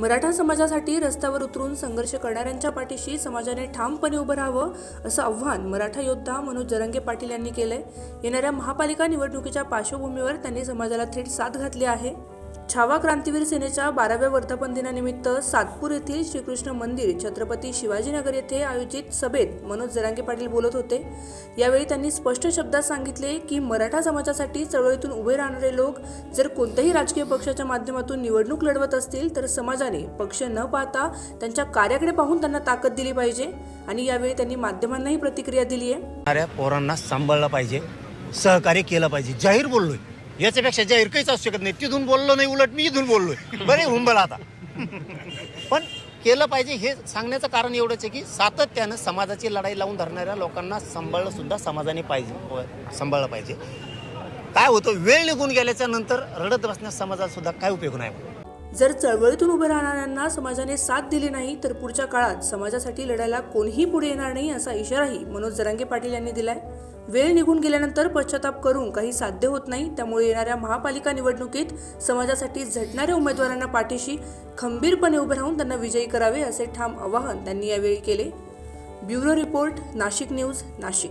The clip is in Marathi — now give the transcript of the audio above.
मराठा समाजासाठी रस्त्यावर उतरून संघर्ष करणाऱ्यांच्या पाठीशी समाजाने ठामपणे उभं राहावं असं आव्हान मराठा योद्धा मनोज जरंगे पाटील यांनी केलंय. येणाऱ्या महापालिका निवडणुकीच्या पार्श्वभूमीवर त्यांनी समाजाला थेट साथ घातली आहे. छावा क्रांतीवीर सेनेच्या बाराव्या वर्धापन दिनानिमित्त सातपूर येथील श्रीकृष्ण मंदिर छत्रपती शिवाजीनगर येथे आयोजित सभेत मनोज जरांगे पाटील बोलत होते. यावेळी त्यांनी स्पष्ट शब्दात सांगितले की मराठा समाजासाठी चळवळीतून उभे राहणारे लोक जर कोणत्याही राजकीय पक्षाच्या माध्यमातून निवडणूक लढवत असतील तर समाजाने पक्ष न पाहता त्यांच्या कार्याकडे पाहून त्यांना ताकद दिली पाहिजे आणि यावेळी त्यांनी माध्यमांनाही प्रतिक्रिया दिली आहे पोरांना सांभाळलं पाहिजे सहकार्य केलं पाहिजे. जाहीर बोललोय. याच्यापेक्षा जाहीर काहीच असू शकत नाही तिथून बोललो नाही उलट मी इथून बोललोय. बरे हुंबला आता. पण केलं पाहिजे हे सांगण्याचं कारण एवढंच आहे की सातत्यानं समाजाची लढाई लावून धरणाऱ्या लोकांना सांभाळलं सुद्धा समाजाने पाहिजे सांभाळलं पाहिजे. काय होतं वेळ निघून गेल्याच्यानंतर रडत बसण्यास समाजाला सुद्धा काय उपयोग नाही. जर चळवळीतून उभे राहणाऱ्यांना समाजाने साथ दिली नाही तर पुढच्या काळात समाजासाठी लढायला कोणीही पुढे येणार नाही असा इशाराही मनोज जरांगे पाटील यांनी दिलाय. वेळ निघून गेल्यानंतर पश्चाताप करून काही साध्य होत नाही त्यामुळे येणाऱ्या महापालिका निवडणुकीत समाजासाठी झटणाऱ्या उमेदवारांना पाठीशी खंबीरपणे उभे राहून त्यांना विजयी करावे असे ठाम आवाहन त्यांनी यावेळी केले. Bureau report Nashik news Nashik.